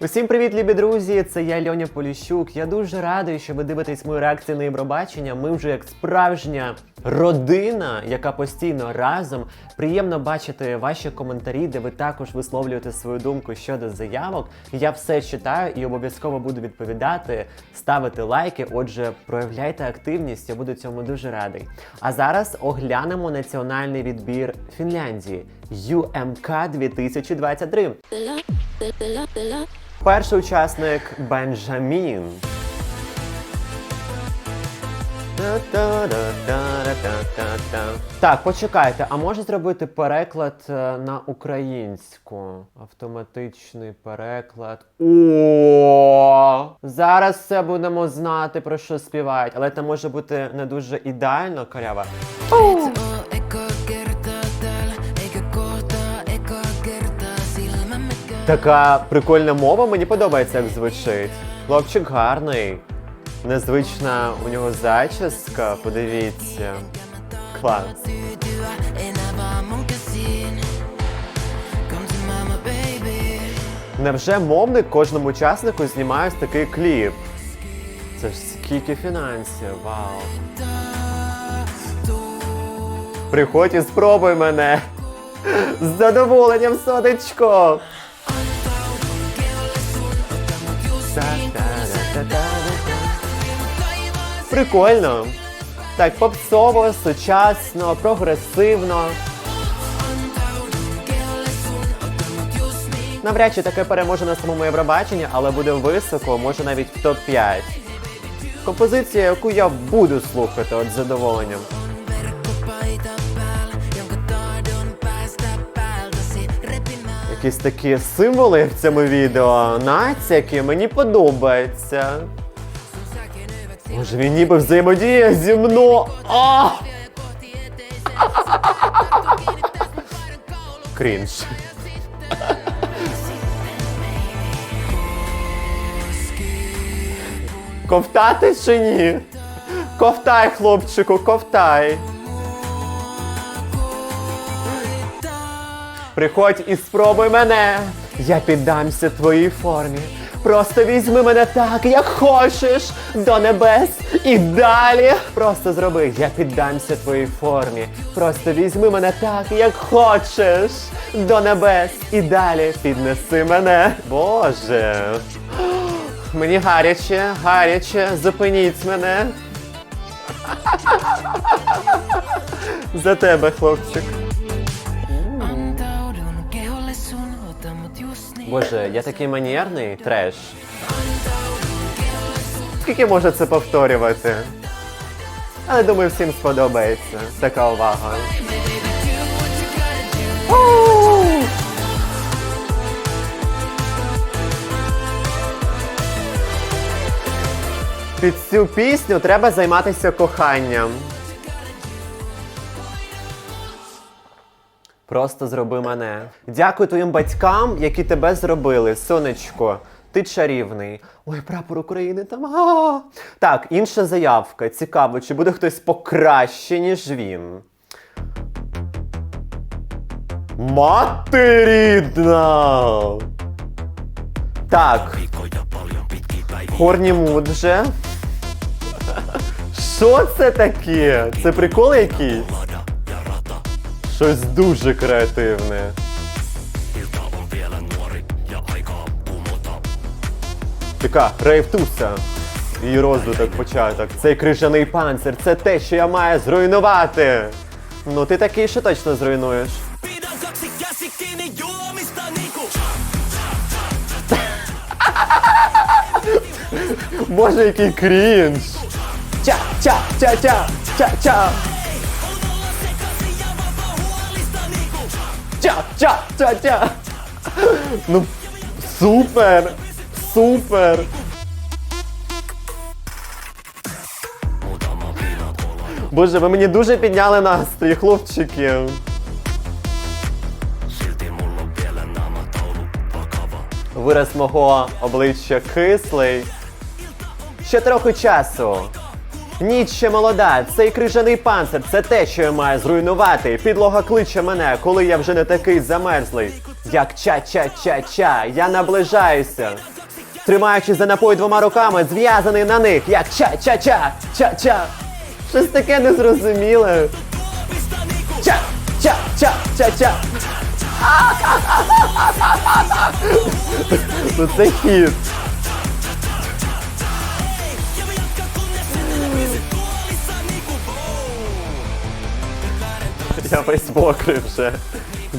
Усім привіт, любі друзі! Це я Льоня Поліщук. Я дуже радий, що ви дивитесь мою реакцію на Євробачення. Ми вже як справжня родина, яка постійно разом. Приємно бачити ваші коментарі, де ви також висловлюєте свою думку щодо заявок. Я все читаю і обов'язково буду відповідати, ставити лайки. Отже, проявляйте активність, я буду цьому дуже радий. А зараз оглянемо національний відбір Фінляндії UMK 2023. Перший учасник Бенджамін. Так, почекайте, а може зробити переклад е, на українську? Автоматичний переклад. О! Зараз все будемо знати про що співають, але це може бути не дуже ідеально, käy. Така прикольна мова, мені подобається, як звучить. Хлопчик гарний. Незвична у нього зачіска, подивіться. Клас. Невже мовник кожному учаснику знімає такий кліп? Це ж скільки фінансів, вау. Приходь і спробуй мене. З задоволенням, сонечко. Прикольно. Так, попсово, сучасно, прогресивно. Навряд чи таке переможе на самому Євробаченні, але буде високо, може навіть в топ-5. Композиція, яку я буду слухати от з задоволенням. Якісь такі символи в цьому відео, натяки, мені подобається. Може він ніби взаємодіє зі мною. Крінж. Ковтати чи ні? Ковтай, хлопчику, ковтай. Приходь і спробуй мене. Я піддамся твоїй формі. Просто візьми мене так, як хочеш, до небес і далі. Просто зроби, я піддамся твоїй формі. Просто візьми мене так, як хочеш, до небес і далі піднеси мене. Боже. Мені гаряче, гаряче, зупиніть мене. За тебе, хлопчик. Боже, я такий манерний, треш. Скільки може це повторювати? Але думаю, всім сподобається така увага. Під цю пісню треба займатися коханням. Просто зроби мене. Дякую твоїм батькам, які тебе зробили, сонечко. Ти чарівний. Ой, прапор України там. А! Так, інша заявка. Цікаво, чи буде хтось покраще, ніж він. Мати рідна! Так. Хорні Мудже. Що це таке? Це прикол якийсь? Щось дуже креативне. Така рейвтуса. Її розвиток початок. Цей крижаний панцир це те, що я маю зруйнувати. Ну ти такий, що точно зруйнуєш. Боже, який крінж. Ча, ча, ча, ча, ча. Ну, супер, супер. Боже, ви мені дуже підняли настрій, хлопчики. Вираз мого обличчя кислий. Ще трохи часу. Ніч ще молода, цей крижаний панцир це те, що я маю зруйнувати. Підлога кличе мене, коли я вже не такий замерзлий. Як ча-ча-ча-ча, я наближаюся. Тримаючись за напой двома руками, зв'язаний на них, як ча-ча-ча, ча-ча. Щось таке незрозуміле. Ча, ча, ча, ча, ча. Ну це хіт. Я весь мокрий вже.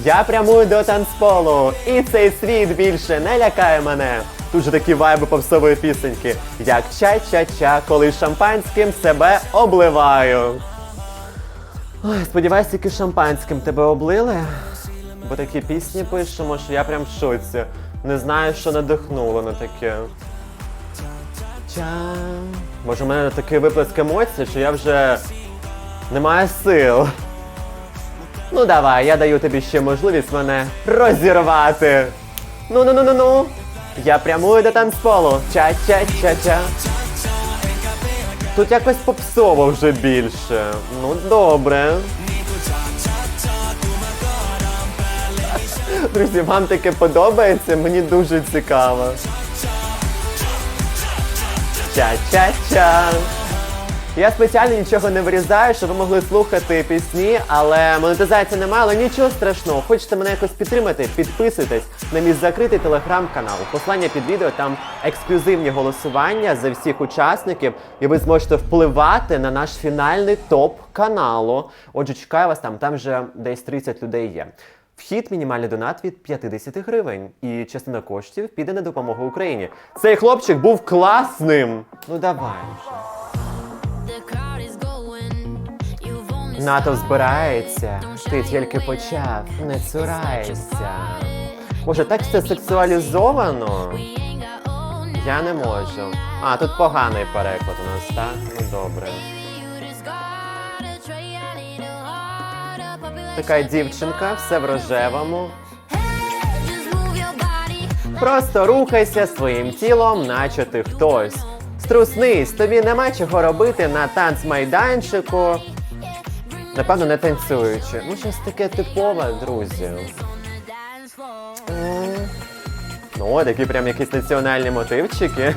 Я прямую до танцполу, і цей світ більше не лякає мене. Тут же такі вайби попсової пісеньки. Як ча-ча-ча, коли шампанським себе обливаю. Ой, сподіваюсь, тільки шампанським тебе облили. Бо такі пісні пишемо, що я прям в шоці. Не знаю, що надихнуло на таке. Ча. Може, у мене такий виплеск емоцій, що я вже не маю сил. Ну давай, я даю тобі ще можливість мене розірвати. Ну ну ну ну ну. Я прямую до танцполу. Ча-ча-ча-ча. Тут якось попсово вже більше. Ну добре. Друзі, вам таке подобається? Мені дуже цікаво. Ча-ча-ча. Я спеціально нічого не вирізаю, щоб ви могли слухати пісні, але монетизації немає, але нічого страшного. Хочете мене якось підтримати? Підписуйтесь на мій закритий телеграм-канал. Послання під відео там ексклюзивні голосування за всіх учасників, і ви зможете впливати на наш фінальний топ каналу. Отже, чекаю вас там, там вже десь 30 людей є. Вхід мінімальний донат від 50 гривень, і частина коштів піде на допомогу Україні. Цей хлопчик був класним. Ну давай вже. НАТО збирається, ти тільки почав, не цурайся. Може, так все сексуалізовано? Я не можу. А, тут поганий переклад у нас, так? Ну добре. Така дівчинка, все в рожевому. Просто рухайся своїм тілом, наче ти хтось. Струснись, тобі нема чого робити на танцмайданчику. Напевно, не танцюючи. Ну, щось таке типове, друзі. Ну, от, які прям якісь національні мотивчики.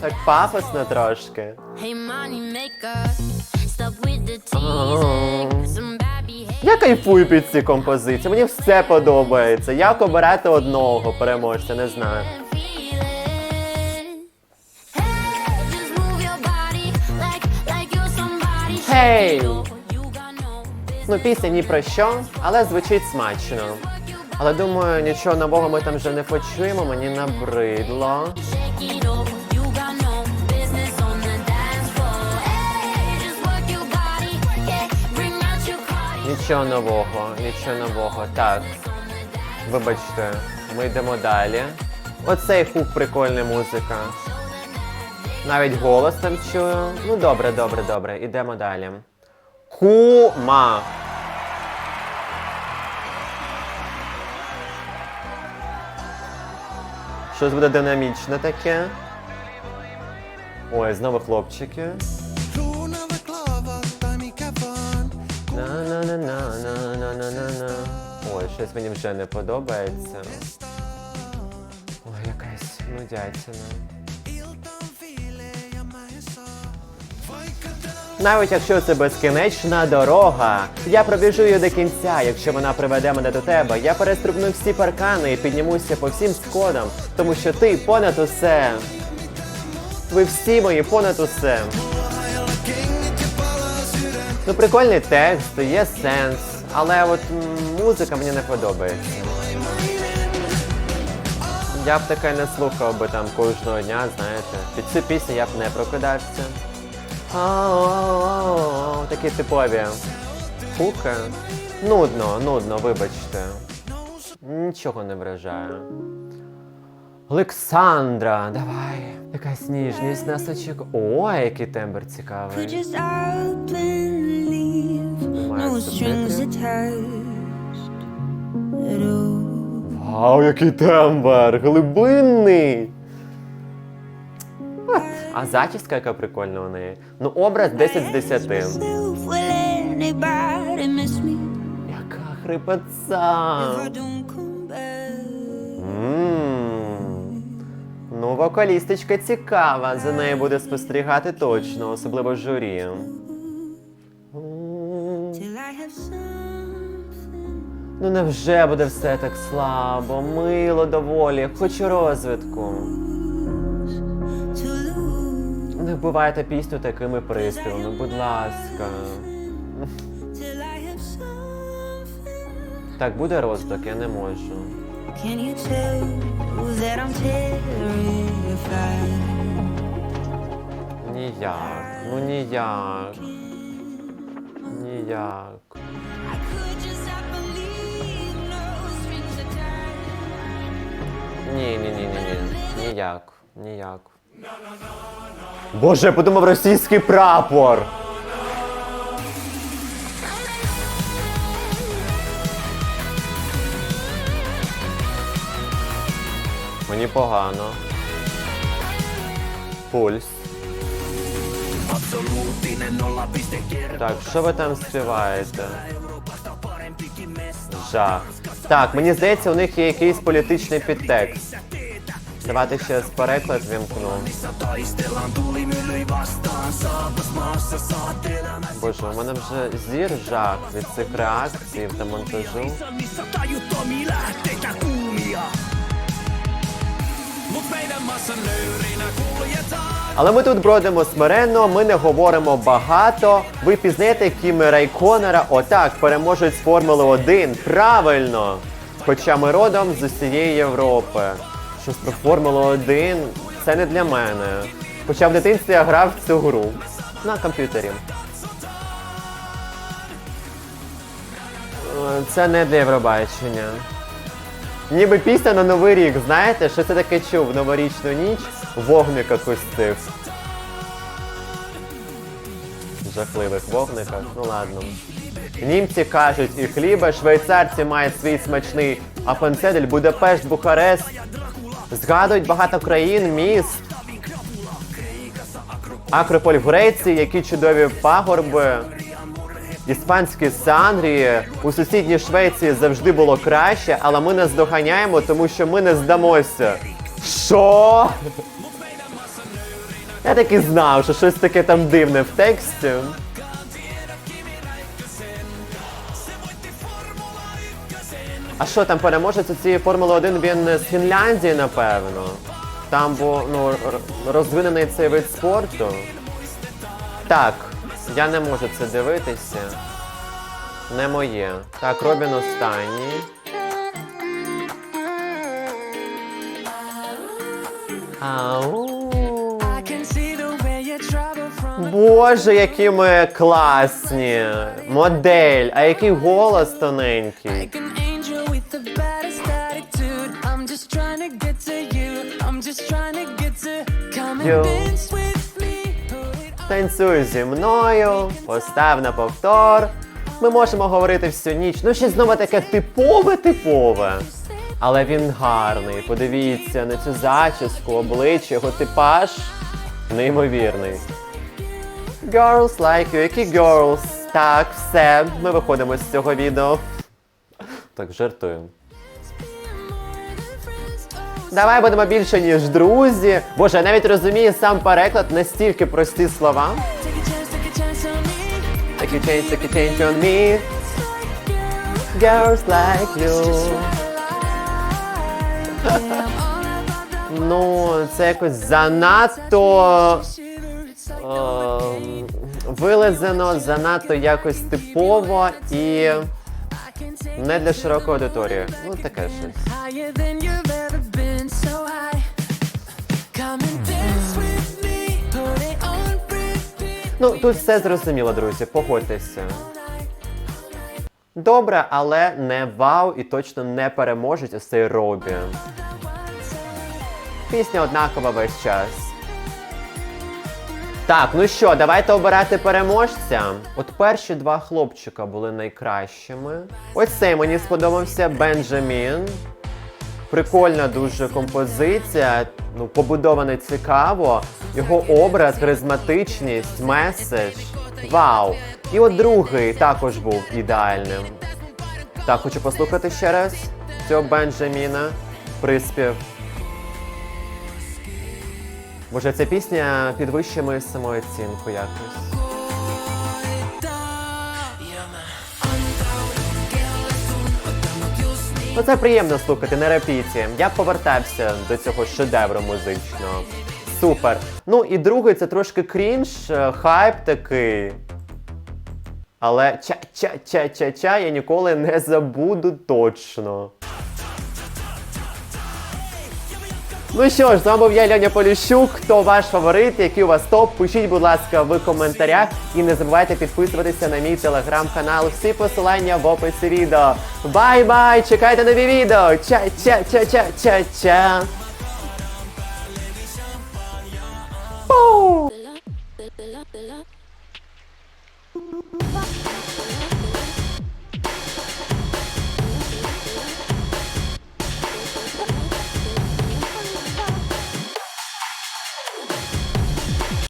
Так пафосно трошки. Hey, money maker. Stop with the teasing. Я кайфую під ці композиції, мені все подобається. Як обирати одного переможця, не знаю. and. Hey. Ну, пісня ні про що, але звучить смачно. Але думаю, нічого нового ми там вже не почуємо, мені набридло. Нічого нового, нічого нового. Так, вибачте, ми йдемо далі. Оцей хук прикольна музика. Навіть голос там чую. Ну добре, добре, добре, ідемо далі. Кума. Щось буде динамічне таке. Ой, знову хлопчики. Щось мені вже не подобається. Ой, якась нудятина. Навіть якщо це безкінечна дорога, я пробіжу її до кінця. Якщо вона приведе мене до тебе, я перестрибну всі паркани і піднімуся по всім сходам, тому що ти понад усе. Ви всі мої понад усе. Ну, прикольний текст, є сенс, але от музика мені не подобається. Я б таке не слухав би там кожного дня, знаєте. Під цю пісню я б не прокидався. Такі типові хуки. Нудно, нудно, вибачте. Нічого не вражає. Олександра, давай. Якась ніжність нас очікує. О, який тембр цікавий. No strings attached at all. Вау, який тембр! Глибинний! А зачіска яка прикольна у неї. Ну, образ 10 з 10. Myself, will anybody miss me Яка? Ммм. Ну, вокалісточка цікава. За нею буде спостерігати точно, особливо журі. Ну невже буде все так слабо, мило доволі, хочу розвитку. Не вбивайте пісню такими приспівами, будь ласка. Так, буде розвиток, я не можу. Ніяк, ну ніяк. Ніяк. Ні, ні, ні, ні, ні. Ніяк. Ніяк. Боже, я подумав російський прапор. Мені погано. Пульс. Так, що ви там співаєте? Жах. Так, мені здається, у них є якийсь політичний підтекст. Давайте ще з переклад вімкну. Боже, у мене вже зір жах від цих реакцій та монтажу. Але ми тут бродимо смиренно, ми не говоримо багато. Ви пізнаєте Кіми Райконера, отак, переможець Формули 1. Правильно! Хоча ми родом з усієї Європи. Щось про Формулу 1 це не для мене. Хоча в дитинстві я грав в цю гру на комп'ютері. Е, Це не для Євробачення. Ніби пісня на Новий рік, знаєте, що це таке чув новорічну ніч в вогниках ось цих. Жахливих вогниках, ну ладно. Німці кажуть і хліба, швейцарці мають свій смачний апенцедель, Будапешт, Бухарест. Згадують багато країн, міст. Акрополь в Греції, які чудові пагорби. Іспанські Сандрії у сусідній Швеції завжди було краще, але ми не здоганяємо, тому що ми не здамося. Що? Я так і знав, що щось таке там дивне в тексті. А що там переможець цієї Формули 1 він з Фінляндії, напевно. Там був ну, розвинений цей вид спорту. Так, я не можу це дивитися. Не моє. Так, Робін останній. Ау. Боже, які ми класні! Модель, а який голос тоненький. you. Танцюй зі мною, постав на повтор. Ми можемо говорити всю ніч. Ну, щось знову таке типове, типове. Але він гарний. Подивіться на цю зачіску, обличчя, його типаж неймовірний. Girls like you, які girls? Так, все, ми виходимо з цього відео. Так, жартую. Давай будемо більше, ніж друзі. Боже, я навіть розумію сам переклад настільки прості слова. Take a chance, take a chance on me. Girls like you. Ну, це якось занадто ем, вилизано, занадто якось типово і не для широкої аудиторії. Ну, таке щось. Ну, тут все зрозуміло, друзі, погодьтеся. Добре, але не вау і точно не переможуть ось цей Робі. Пісня однакова весь час. Так, ну що, давайте обирати переможця. От перші два хлопчика були найкращими. Ось цей мені сподобався Бенджамін. Прикольна дуже композиція, ну, побудована цікаво. Його образ, харизматичність, меседж. Вау! І от другий також був ідеальним. Так, хочу послухати ще раз цього Бенджаміна. Приспів. Може, ця пісня підвищує мою самооцінку якось. Ну це приємно слухати на репіті. Я повертався до цього шедевру музичного. Супер. Ну і другий це трошки крінж, е, хайп такий. Але ча-ча-ча-ча-ча я ніколи не забуду точно. Ну що ж, з вами був я, Льоня Поліщук. Хто ваш фаворит, який у вас топ? Пишіть, будь ласка, в коментарях. І не забувайте підписуватися на мій телеграм-канал. Всі посилання в описі відео. Бай-бай! Чекайте нові відео! Ча-ча-ча-ча-ча-ча! Bella.